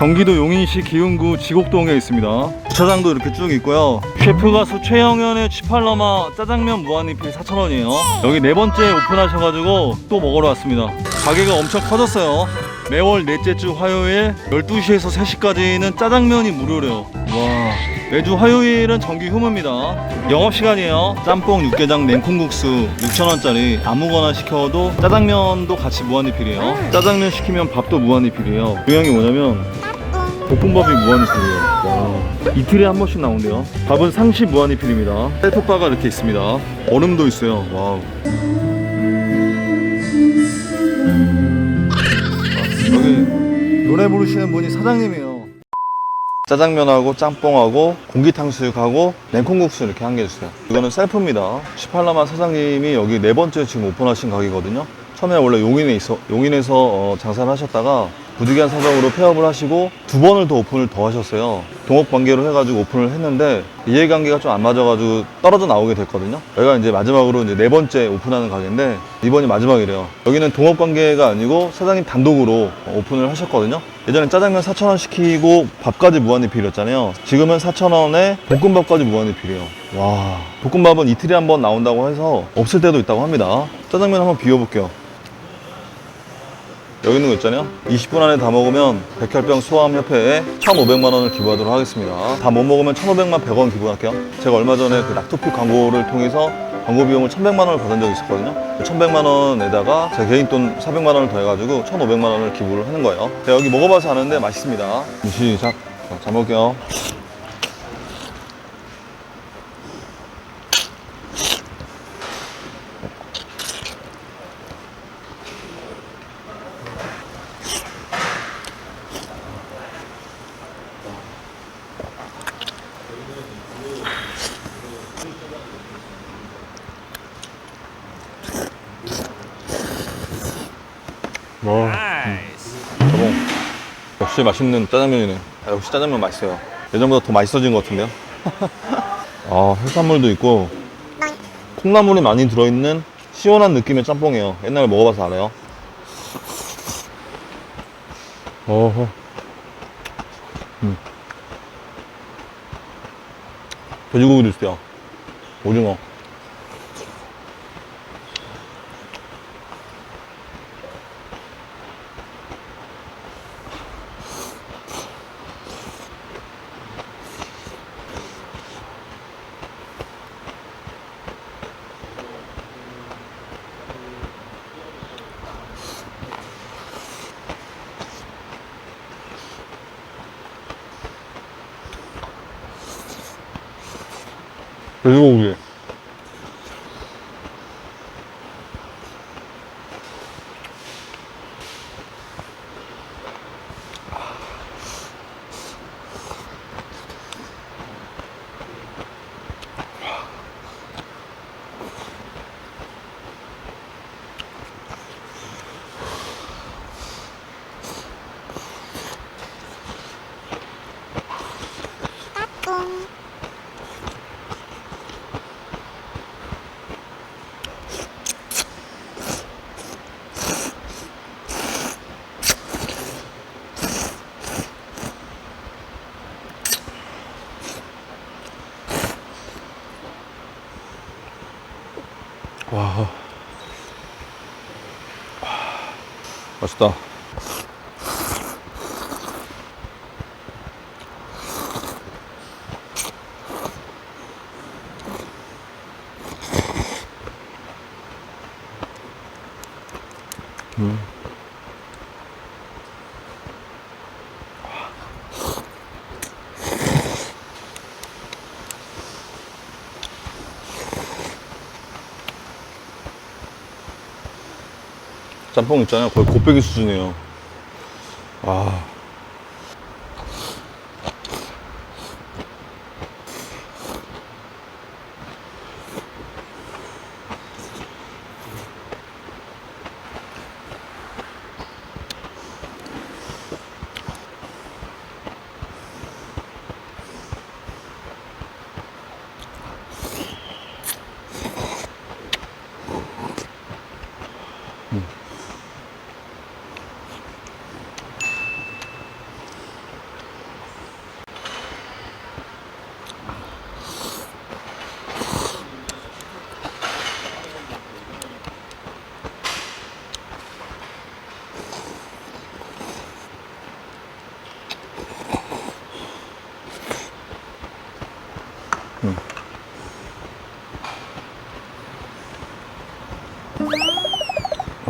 경기도 용인시 기흥구 지곡동에 있습니다. 주차장도 이렇게 쭉 있고요. 셰프 가수 최영현의 치팔러마 짜장면 무한리필 4,000원이에요. 여기 네 번째 오픈하셔가지고 또 먹으러 왔습니다. 가게가 엄청 커졌어요. 매월 넷째 주 화요일 12시에서 3시까지는 짜장면이 무료래요. 와. 매주 화요일은 정기 휴무입니다. 영업시간이에요. 짬뽕, 육개장, 냉콩국수 6,000원짜리 아무거나 시켜도 짜장면도 같이 무한리필이에요. 짜장면 시키면 밥도 무한리필이에요. 유형이 뭐냐면 볶음밥이 무한리필이에요. 와. 이틀에 한 번씩 나온대요. 밥은 상시 무한리필입니다. 셀프바가 이렇게 있습니다. 얼음도 있어요. 와우. 여기 노래 부르시는 분이 사장님이에요. 짜장면하고 짬뽕하고 공기 탕수육하고 냉콩국수 이렇게 한 개 주세요. 이거는 셀프입니다. 18라마 사장님이 여기 네 번째 지금 오픈하신 가게거든요. 처음에 원래 용인에 있어 용인에서 어, 장사를 하셨다가 부득이한 사정으로 폐업을 하시고 두 번을 더 오픈을 더 하셨어요. 동업 관계로 해가지고 오픈을 했는데 이해관계가 좀 안 맞아가지고 떨어져 나오게 됐거든요. 여기가 이제 마지막으로 이제 네 번째 오픈하는 가게인데 이번이 마지막이래요. 여기는 동업 관계가 아니고 사장님 단독으로 오픈을 하셨거든요. 예전에 짜장면 4,000원 시키고 밥까지 무한리필이었잖아요. 지금은 4,000원에 볶음밥까지 무한리필이에요. 와, 볶음밥은 이틀에 한 번 나온다고 해서 없을 때도 있다고 합니다. 짜장면 한번 비워볼게요. 여기 있는 거 있잖아요. 20분 안에 다 먹으면 백혈병 수호암협회에 1,500만 원을 기부하도록 하겠습니다. 다 못 먹으면 1,500만 100원 기부할게요. 제가 얼마 전에 그 락토피 광고를 통해서 광고 비용을 1,100만 원을 받은 적이 있었거든요. 1,100만 원에다가 제 개인 돈 400만 원을 더해가지고 1,500만 원을 기부를 하는 거예요. 여기 먹어봐서 아는데 맛있습니다. 시작. 자, 잘 먹을게요. 와. 저봉 역시 맛있는 짜장면이네. 아, 역시 짜장면 맛있어요. 예전보다 더 맛있어진 것 같은데요? 아 해산물도 있고 콩나물이 많이 들어있는 시원한 느낌의 짬뽕이에요. 옛날에 먹어봐서 알아요. 어허 돼지고기도 있어요. 오징어 맛 짬뽕 있잖아요. 거의 곱빼기 수준이에요.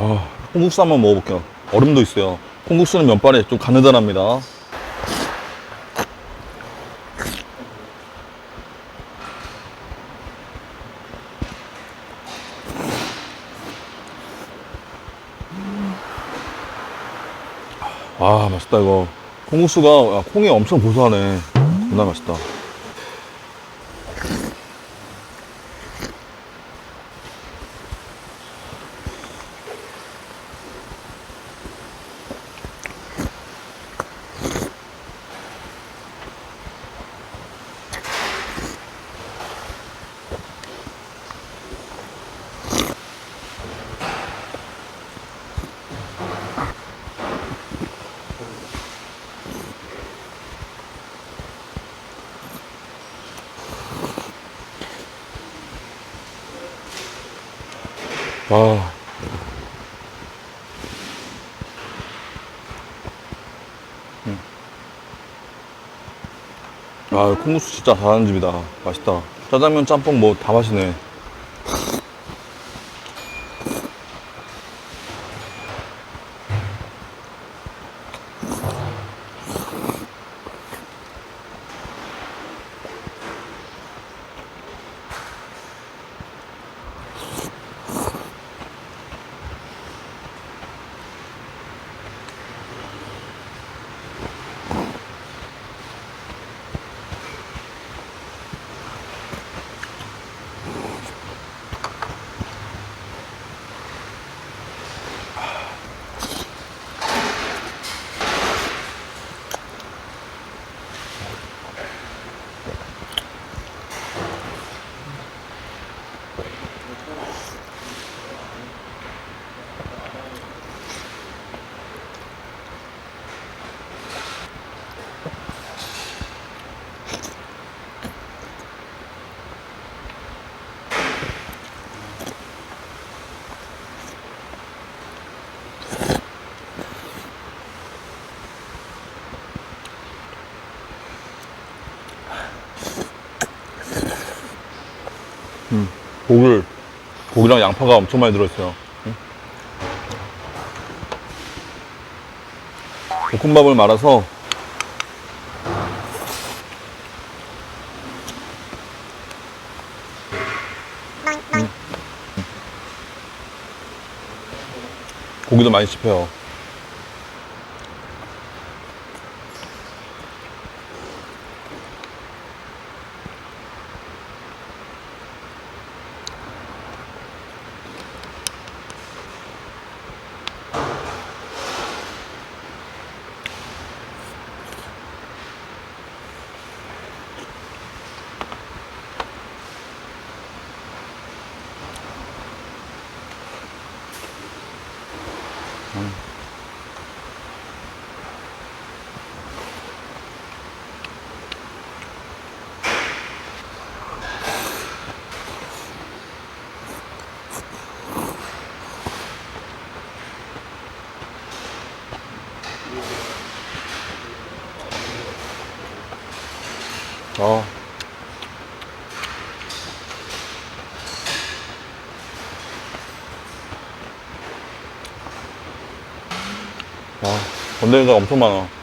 와. 콩국수 한번 먹어볼게요. 얼음도 있어요. 콩국수는 면발이 좀 가느다랍니다. 아 맛있다 이거 콩국수가 야, 콩이 엄청 고소하네 존나 맛있다 아. 음. 아 콩국수 진짜 잘하는 집이다. 맛있다. 짜장면 짬뽕 뭐 다 맛이네 고기를 고기랑 양파가 엄청 많이 들어있어요. 응? 볶음밥을 말아서 고기도 많이 씹혀요 아. 아, 건더기가 엄청 많아.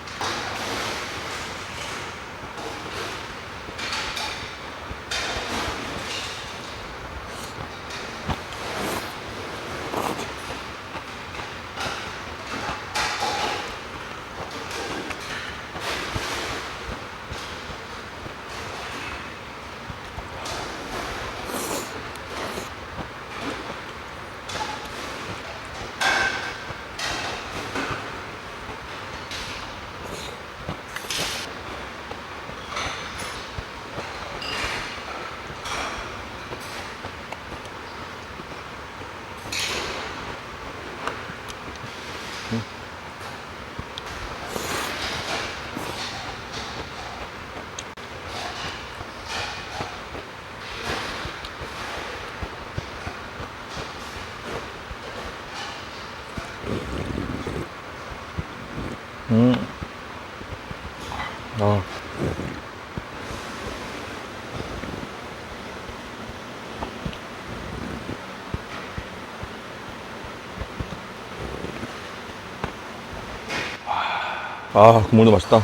아, 국물도 맛있다.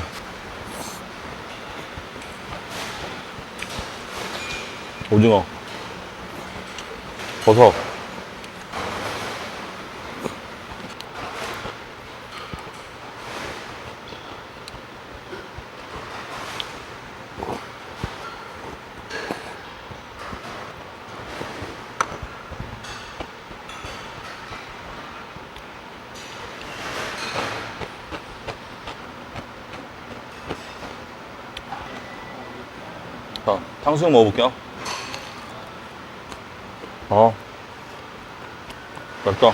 오징어. 버섯. 자, 탕수육 먹어볼게요. 어. 맵다. 아.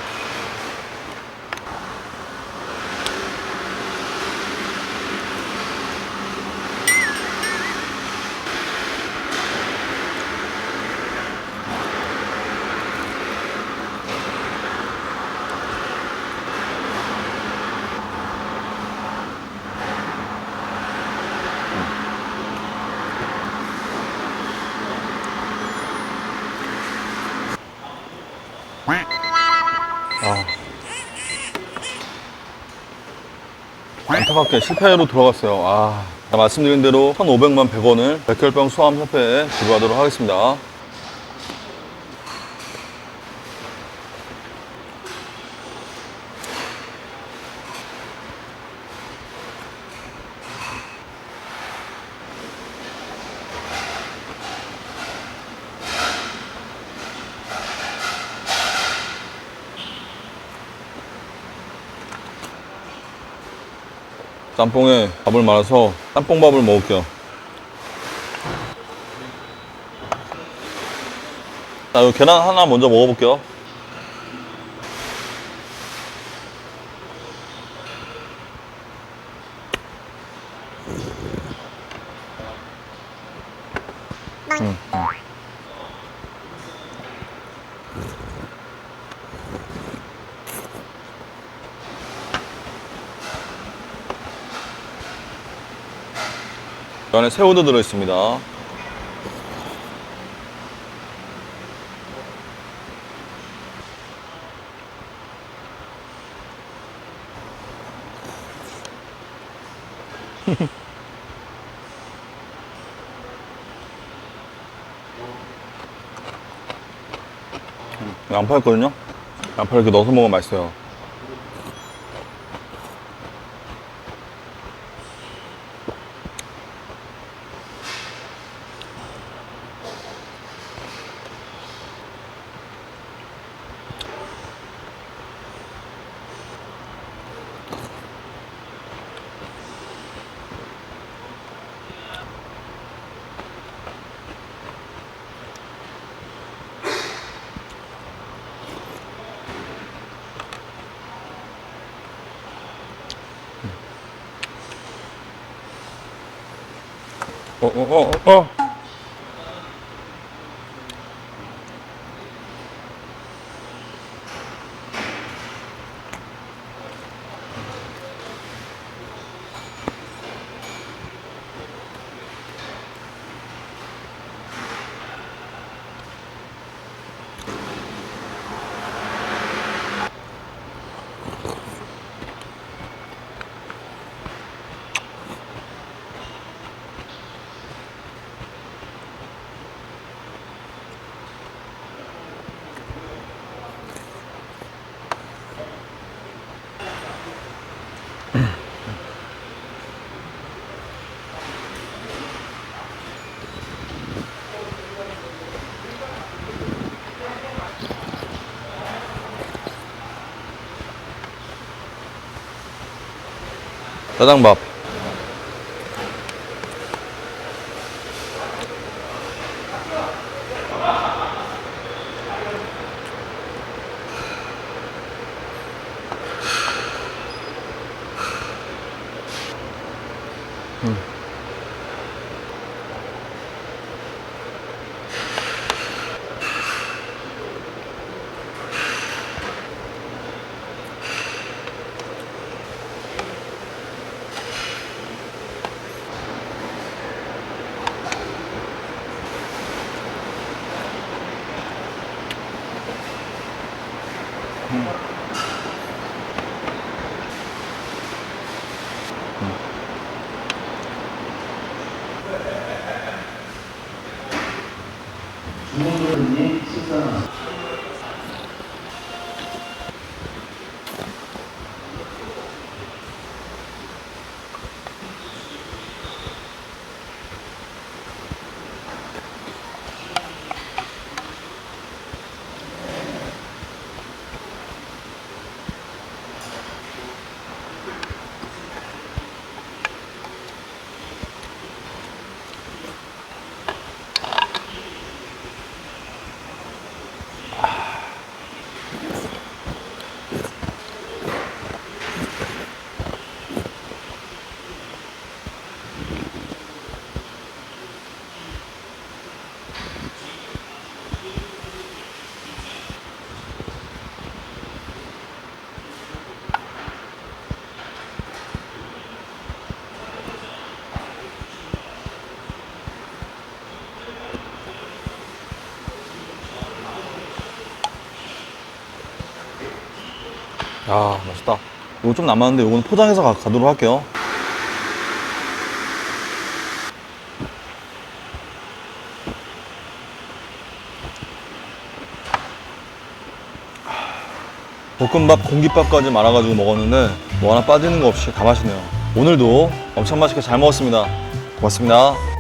안타깝게 실패로 돌아갔어요. 아. 자, 말씀드린 대로 1,500만 100원을 백혈병 수암협회에 기부하도록 하겠습니다. 짬뽕에 밥을 말아서 짬뽕밥을 먹을게요. 자, 이 계란 하나 먼저 먹어볼게요. 음. 안에 새우도 들어있습니다. 양파 있거든요? 양파 이렇게 넣어서 먹으면 맛있어요. 어, 어, 어, 어. 짜 장밥. 야 맛있다. 이거 좀 남았는데 이거는 포장해서 가, 가도록 할게요. 볶음밥, 공깃밥까지 말아가지고 먹었는데 뭐 하나 빠지는 거 없이 다 맛있네요. 오늘도 엄청 맛있게 잘 먹었습니다. 고맙습니다